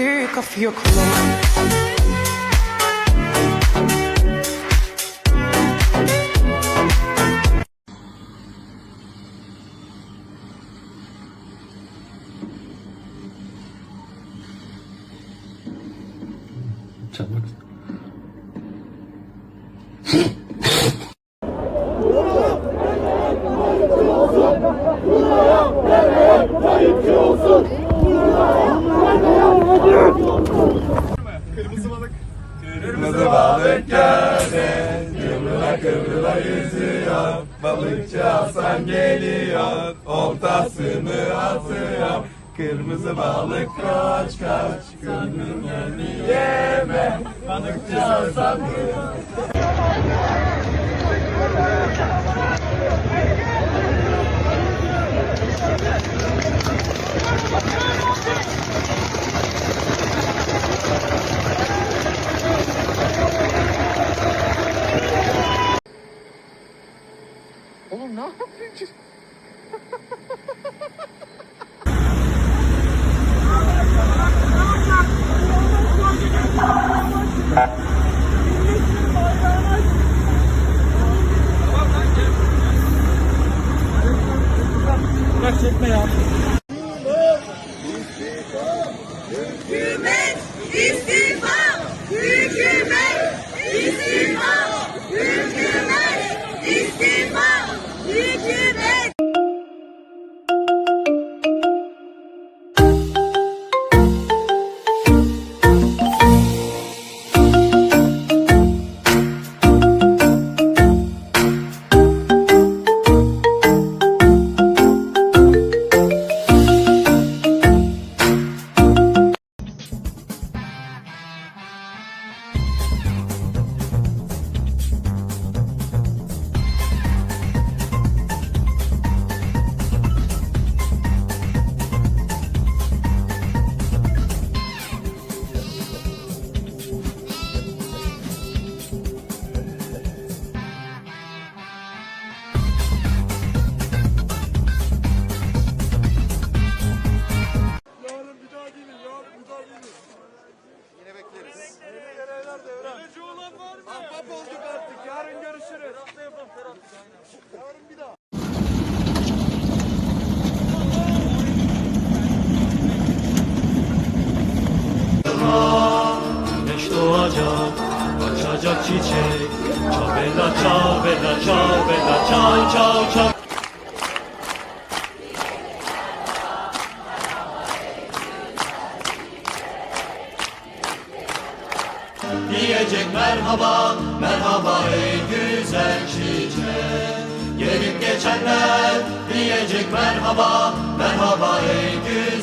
take off your clothes. Çabuk. Kırmızı balık geldi, kıvrıla kıvrıla yüzüyor. Balıkçı Hasan geliyor, oltasını atıyor. Kırmızı balık kaç kaç, gönlümü yeme. Balıkçı Hasan Oğlum ne yapıyorsun? Hükümet çiçek. Çabela çabela çabela çay çay çay Diyecek merhaba, merhaba ey güzel çiçek. Gelip geçenler diyecek merhaba, merhaba ey güzel